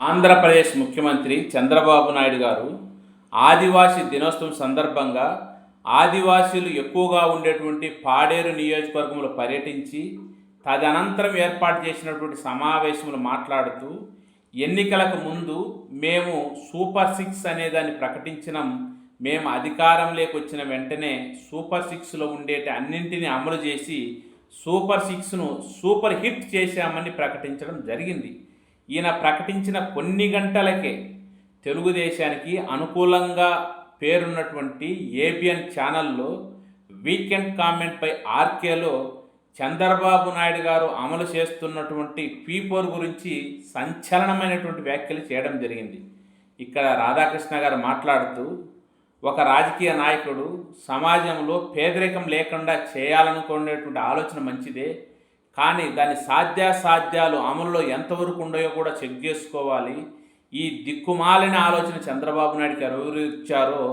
ఆంధ్రప్రదేశ్ ముఖ్యమంత్రి చంద్రబాబు నాయుడు గారు ఆదివాసీ దినోత్సవం సందర్భంగా ఆదివాసీలు ఎక్కువగా ఉండేటువంటి పాడేరు నియోజకవర్గంలో పర్యటించి తదనంతరం ఏర్పాటు చేసినటువంటి సమావేశంలో మాట్లాడుతూ ఎన్నికలకు ముందు మేము సూపర్ సిక్స్ అనేదాన్ని ప్రకటించినాం మేము అధికారంలోకి వచ్చిన వెంటనే సూపర్ సిక్స్లో ఉండేటి అన్నింటినీ అమలు చేసి సూపర్ సిక్స్ను సూపర్ హిట్ చేశామని ప్రకటించడం జరిగింది. ఈయన ప్రకటించిన కొన్ని గంటలకే తెలుగుదేశానికి అనుకూలంగా పేరున్నటువంటి ఏబిఎన్ ఛానల్లో వీకెండ్ కామెంట్ పై ఆర్కేలో చంద్రబాబు నాయుడు గారు అమలు చేస్తున్నటువంటి పీపోర్ గురించి సంచలనమైనటువంటి వ్యాఖ్యలు చేయడం జరిగింది. ఇక్కడ రాధాకృష్ణ గారు మాట్లాడుతూ ఒక రాజకీయ నాయకుడు సమాజంలో పేదరికం లేకుండా చేయాలనుకునేటువంటి ఆలోచన మంచిదే కానీ దాని సాధ్యాసాధ్యాలు అమలులో ఎంతవరకు ఉండయో కూడా చెక్ చేసుకోవాలి. ఈ దిక్కుమాలిన ఆలోచన చంద్రబాబు నాయుడికి ఎవరు ఇచ్చారో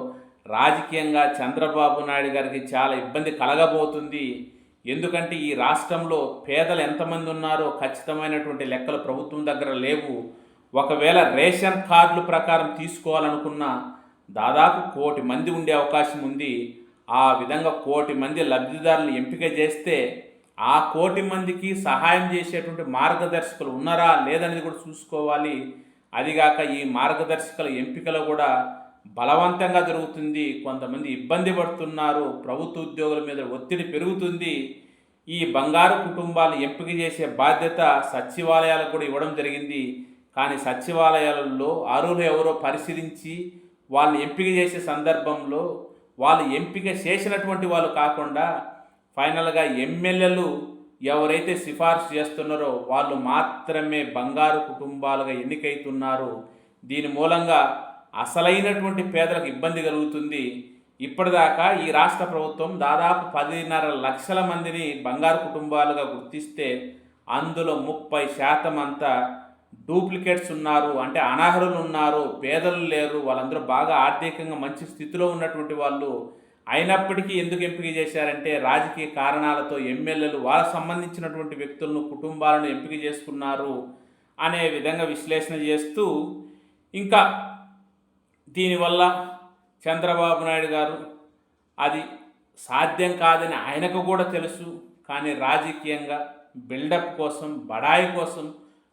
రాజకీయంగా చంద్రబాబు నాయుడు గారికి చాలా ఇబ్బంది కలగబోతుంది. ఎందుకంటే ఈ రాష్ట్రంలో పేదలు ఎంతమంది ఉన్నారో ఖచ్చితమైనటువంటి లెక్కలు ప్రభుత్వం దగ్గర లేవు. ఒకవేళ రేషన్ కార్డుల ప్రకారం తీసుకోవాలనుకున్నా దాదాపు కోటి మంది ఉండే అవకాశం ఉంది. ఆ విధంగా కోటి మంది లబ్ధిదారులను ఎంపిక చేస్తే ఆ కోటి మందికి సహాయం చేసేటువంటి మార్గదర్శకులు ఉన్నారా లేదనేది కూడా చూసుకోవాలి. అదిగాక ఈ మార్గదర్శకుల ఎంపికలో కూడా బలవంతంగా జరుగుతుంది. కొంతమంది ఇబ్బంది పడుతున్నారు. ప్రభుత్వ ఉద్యోగుల మీద ఒత్తిడి పెరుగుతుంది. ఈ బంగారు కుటుంబాలు ఎంపిక చేసే బాధ్యత సచివాలయాలకు కూడా ఇవ్వడం జరిగింది. కానీ సచివాలయాలలో అర్హులు ఎవరో పరిశీలించి వాళ్ళని ఎంపిక చేసే సందర్భంలో వాళ్ళు ఎంపిక చేసినటువంటి వాళ్ళు కాకుండా ఫైనల్గా ఎమ్మెల్యేలు ఎవరైతే సిఫార్సు చేస్తున్నారో వాళ్ళు మాత్రమే బంగారు కుటుంబాలుగా ఎన్నికైతున్నారు. దీని మూలంగా అసలైనటువంటి పేదలకు ఇబ్బంది కలుగుతుంది. ఇప్పటిదాకా ఈ రాష్ట్ర ప్రభుత్వం దాదాపు పదిన్నర లక్షల మందిని బంగారు కుటుంబాలుగా గుర్తిస్తే అందులో ముప్పై శాతం అంతా డూప్లికేట్స్ ఉన్నారు. అంటే అనర్హులు ఉన్నారు. పేదలు లేరు. వాళ్ళందరూ బాగా ఆర్థికంగా మంచి స్థితిలో ఉన్నటువంటి వాళ్ళు. అయినప్పటికీ ఎందుకు ఎంపిక చేశారంటే రాజకీయ కారణాలతో ఎమ్మెల్యేలు వాళ్ళకు సంబంధించినటువంటి వ్యక్తులను కుటుంబాలను ఎంపిక చేసుకున్నారు అనే విధంగా విశ్లేషణ చేస్తూ ఇంకా దీనివల్ల చంద్రబాబు నాయుడు గారు అది సాధ్యం కాదని ఆయనకు కూడా తెలుసు. కానీ రాజకీయంగా బిల్డప్ కోసం బడాయి కోసం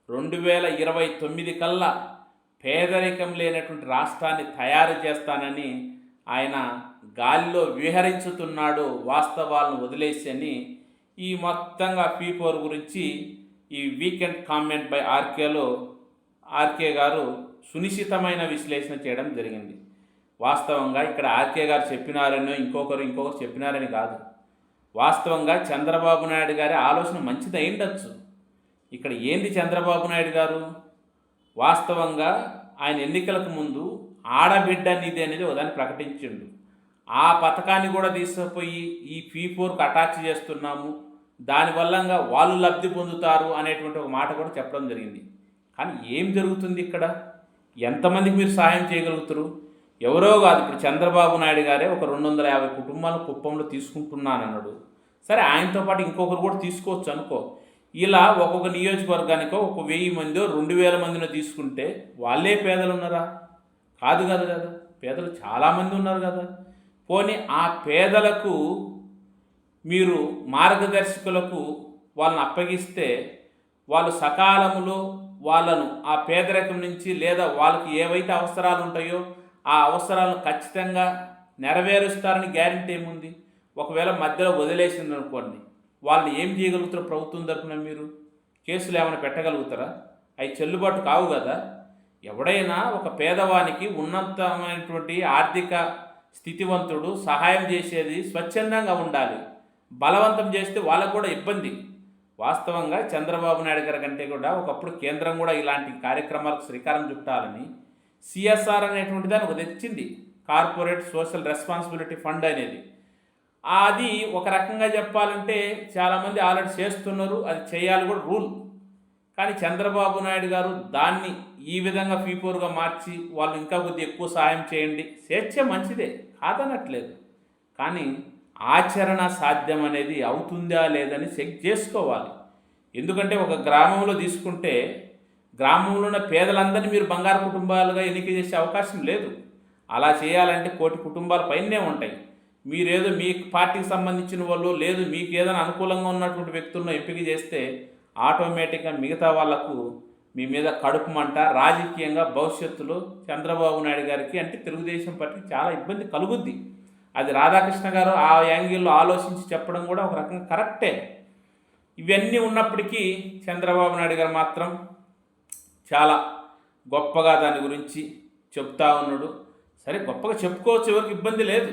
రెండు వేల ఇరవై తొమ్మిది కల్లా పేదరికం లేనటువంటి రాష్ట్రాన్ని తయారు చేస్తానని ఆయన గాలిలో విహరించుతున్నాడు వాస్తవాలను వదిలేసి అని ఈ మొత్తంగా పీపోర్ గురించి ఈ వీకెండ్ కామెంట్ బై ఆర్కేలో ఆర్కే గారు సునిశ్చితమైన విశ్లేషణ చేయడం జరిగింది. వాస్తవంగా ఇక్కడ ఆర్కే గారు చెప్పినారనో ఇంకొకరు ఇంకొకరు చెప్పినారని కాదు. వాస్తవంగా చంద్రబాబు నాయుడు గారి ఆలోచన మంచిది అయిండొచ్చు ఇక్కడ ఏంది చంద్రబాబు నాయుడు గారు? వాస్తవంగా ఆయన ఎన్నికలకు ముందు ఆడబిడ్డ నిధి అనేది ఒకదాన్ని ప్రకటించిండు. ఆ పథకాన్ని కూడా తీసుకుపోయి ఈ ఫీ ఫోర్కి అటాచ్ చేస్తున్నాము. దానివల్లంగా వాళ్ళు లబ్ధి పొందుతారు అనేటువంటి ఒక మాట కూడా చెప్పడం జరిగింది. కానీ ఏం జరుగుతుంది ఇక్కడ? ఎంతమందికి మీరు సహాయం చేయగలుగుతారు? ఎవరో కాదు ఇప్పుడు చంద్రబాబు నాయుడు గారే ఒక రెండు వందల యాభై కుటుంబాల కుప్పంలో తీసుకుంటున్నానన్నాడు. సరే ఆయనతో పాటు ఇంకొకరు కూడా తీసుకోవచ్చు అనుకో. ఇలా ఒక్కొక్క నియోజకవర్గానికో ఒక వెయ్యి మందో రెండు వేల మందినో తీసుకుంటే వాళ్ళే పేదలు ఉన్నారా కాదు కదా కదా పేదలు చాలామంది ఉన్నారు కదా. పోనీ ఆ పేదలకు మీరు మార్గదర్శకులకు వాళ్ళని అప్పగిస్తే వాళ్ళు సకాలంలో వాళ్ళను ఆ పేదరికం నుంచి లేదా వాళ్ళకి ఏవైతే అవసరాలు ఉంటాయో ఆ అవసరాలను ఖచ్చితంగా నెరవేరుస్తారని గ్యారంటీ ఏముంది? ఒకవేళ మధ్యలో వదిలేసింది అనుకోండి వాళ్ళని ఏం చేయగలుగుతారు ప్రభుత్వం తరఫున మీరు? కేసులు ఏమైనా పెట్టగలుగుతారా? అవి చెల్లుబాటు కావు కదా. ఎవడైనా ఒక పేదవానికి ఉన్నతమైనటువంటి ఆర్థిక స్థితివంతుడు సహాయం చేసేది స్వచ్ఛందంగా ఉండాలి. బలవంతం చేస్తే వాళ్ళకు కూడా ఇబ్బంది. వాస్తవంగా చంద్రబాబు నాయుడు గారి కంటే కూడా ఒకప్పుడు కేంద్రం కూడా ఇలాంటి కార్యక్రమాలకు శ్రీకారం చుట్టాలని సిఎస్ఆర్ అనేటువంటి దాన్ని ఒక తెచ్చింది. కార్పొరేట్ సోషల్ రెస్పాన్సిబిలిటీ ఫండ్ అనేది. అది ఒక రకంగా చెప్పాలంటే చాలామంది ఆల్రెడీ చేస్తున్నారు అది చేయాలి కూడా రూల్. కానీ చంద్రబాబు నాయుడు గారు దాన్ని ఈ విధంగా ఫీపోర్గా మార్చి వాళ్ళు ఇంకా కొద్ది ఎక్కువ సాయం చేయండి. స్వేచ్ఛ మంచిదే కాదనట్లేదు. కానీ ఆచరణ సాధ్యం అనేది అవుతుందా లేదని చెక్ చేసుకోవాలి. ఎందుకంటే ఒక గ్రామంలో తీసుకుంటే గ్రామంలో ఉన్న పేదలందరినీ మీరు బంగారు కుటుంబాలుగా ఎన్నిక చేసే అవకాశం లేదు. అలా చేయాలంటే కోటి కుటుంబాల పైనే ఉంటాయి. మీరేదో మీ పార్టీకి సంబంధించిన వాళ్ళు లేదు మీకు ఏదైనా అనుకూలంగా ఉన్నటువంటి వ్యక్తులను ఎంపిక చేస్తే ఆటోమేటిక్గా మిగతా వాళ్ళకు మీ మీద కడుపు మంట రాజకీయంగా భవిష్యత్తులో చంద్రబాబు నాయుడు గారికి అంటే తెలుగుదేశం పార్టీ చాలా ఇబ్బంది కలుగుద్ది. అది రాధాకృష్ణ గారు ఆ యాంగిల్లో ఆలోచించి చెప్పడం కూడా ఒక రకంగా కరెక్టే. ఇవన్నీ ఉన్నప్పటికీ చంద్రబాబు నాయుడు గారు మాత్రం చాలా గొప్పగా దాని గురించి చెప్తా ఉన్నాడు. సరే గొప్పగా చెప్పుకోవచ్చు ఎవరికి ఇబ్బంది లేదు.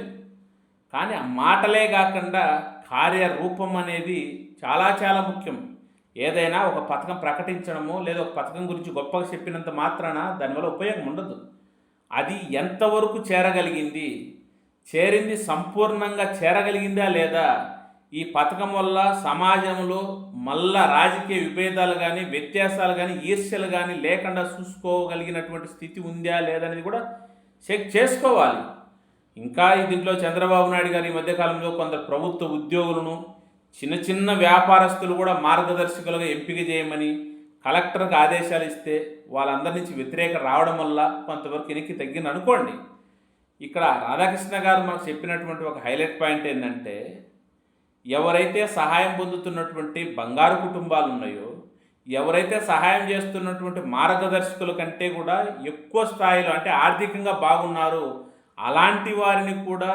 కానీ ఆ మాటలే కాకుండా కార్యరూపం అనేది చాలా చాలా ముఖ్యం. ఏదైనా ఒక పథకం ప్రకటించడము లేదా ఒక పథకం గురించి గొప్పగా చెప్పినంత మాత్రాన దానివల్ల ఉపయోగం ఉండదు. అది ఎంతవరకు చేరగలిగింది? చేరింది సంపూర్ణంగా చేరగలిగిందా లేదా? ఈ పథకం వల్ల సమాజంలో మళ్ళా రాజకీయ విభేదాలు కానీ వ్యత్యాసాలు కానీ ఈర్ష్యలు కానీ లేకుండా చూసుకోగలిగినటువంటి స్థితి ఉందా లేదనేది కూడా చెక్ చేసుకోవాలి. ఇంకా దీంట్లో చంద్రబాబు నాయుడు గారు ఈ మధ్యకాలంలో కొందరు ప్రభుత్వ ఉద్యోగులను చిన్న చిన్న వ్యాపారస్తులు కూడా మార్గదర్శకులుగా ఎంపిక చేయమని కలెక్టర్కి ఆదేశాలు ఇస్తే వాళ్ళందరి నుంచి వ్యతిరేక రావడం వల్ల కొంతవరకు వెనక్కి తగ్గింది అనుకోండి. ఇక్కడ రాధాకృష్ణ గారు మనకు చెప్పినటువంటి ఒక హైలైట్ పాయింట్ ఏంటంటే ఎవరైతే సహాయం పొందుతున్నటువంటి బంగారు కుటుంబాలు ఉన్నాయో ఎవరైతే సహాయం చేస్తున్నటువంటి మార్గదర్శకుల కంటే కూడా ఎక్కువ స్థాయిలో అంటే ఆర్థికంగా బాగున్నారు అలాంటి వారిని కూడా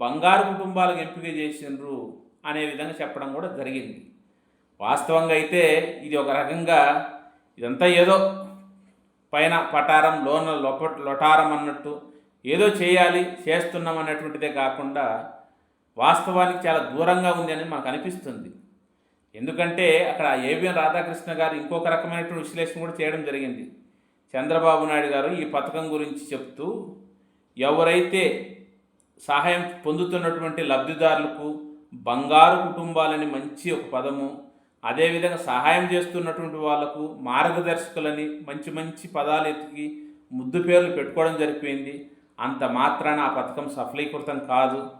బంగారు కుటుంబాలకు ఎంపిక చేసిండ్రు అనే విధంగా చెప్పడం కూడా జరిగింది. వాస్తవంగా అయితే ఇది ఒక రకంగా ఇదంతా ఏదో పైన పటారం లోన లొప లొటారం అన్నట్టు ఏదో చేయాలి చేస్తున్నాం అన్నటువంటిదే కాకుండా వాస్తవానికి చాలా దూరంగా ఉంది అని మనకు అనిపిస్తుంది. ఎందుకంటే అక్కడ ఏబిఎన్ రాధాకృష్ణ గారు ఇంకొక రకమైనటువంటి విశ్లేషణ కూడా చేయడం జరిగింది. చంద్రబాబు నాయుడు గారు ఈ పథకం గురించి చెప్తూ ఎవరైతే సహాయం పొందుతున్నటువంటి లబ్ధిదారులకు బంగారు కుటుంబాలని మంచి ఒక పదము అదేవిధంగా సహాయం చేస్తున్నటువంటి వాళ్ళకు మార్గదర్శకులని మంచి మంచి పదాలు ఎత్తికి ముద్దు పేర్లు పెట్టుకోవడం జరిపోయింది అంత మాత్రాన ఆ పథకం సఫలీకృతం కాదు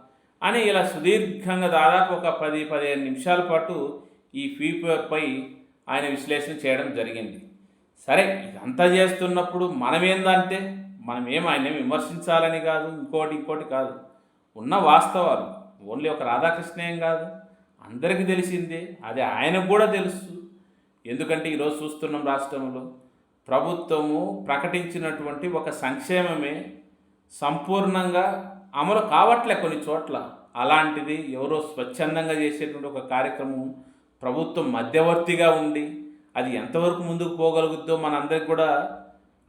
అని ఇలా సుదీర్ఘంగా దాదాపు ఒక పది పదిహేను నిమిషాల పాటు ఈ ఫీపర్పై ఆయన విశ్లేషణ చేయడం జరిగింది. సరే ఇదంతా చేస్తున్నప్పుడు మనమేందంటే మనం ఏం ఆయన విమర్శించాలని కాదు ఇంకోటి ఇంకోటి కాదు. ఉన్న వాస్తవాలు. ఓన్లీ ఒక రాధాకృష్ణ ఏం కాదు అందరికీ తెలిసిందే అది ఆయనకు కూడా తెలుసు. ఎందుకంటే ఈరోజు చూస్తున్నాం రాష్ట్రంలో ప్రభుత్వము ప్రకటించినటువంటి ఒక సంక్షేమమే సంపూర్ణంగా అమలు కావట్లే కొన్ని చోట్ల. అలాంటిది ఎవరో స్వచ్ఛందంగా చేసేటువంటి ఒక కార్యక్రమం ప్రభుత్వం మధ్యవర్తిగా ఉండి అది ఎంతవరకు ముందుకు పోగలుగుద్దో మనందరికి కూడా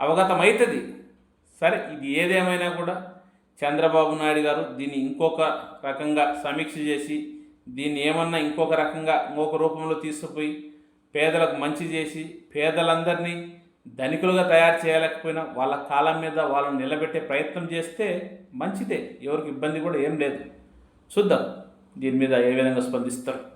అవగతం అవుతుంది సరే ఇది ఏదేమైనా కూడా చంద్రబాబు నాయుడు గారు దీన్ని ఇంకొక రకంగా సమీక్ష చేసి దీన్ని ఏమన్నా ఇంకొక రకంగా ఇంకొక రూపంలో తీసుకుపోయి పేదలకు మంచి చేసి పేదలందరినీ ధనికులుగా తయారు చేయలేకపోయినా వాళ్ళ కాలం మీద వాళ్ళని నిలబెట్టే ప్రయత్నం చేస్తే మంచిదే. ఎవరికి ఇబ్బంది కూడా ఏం లేదు. చూద్దాం దీని మీద ఏ విధంగా స్పందిస్తారు.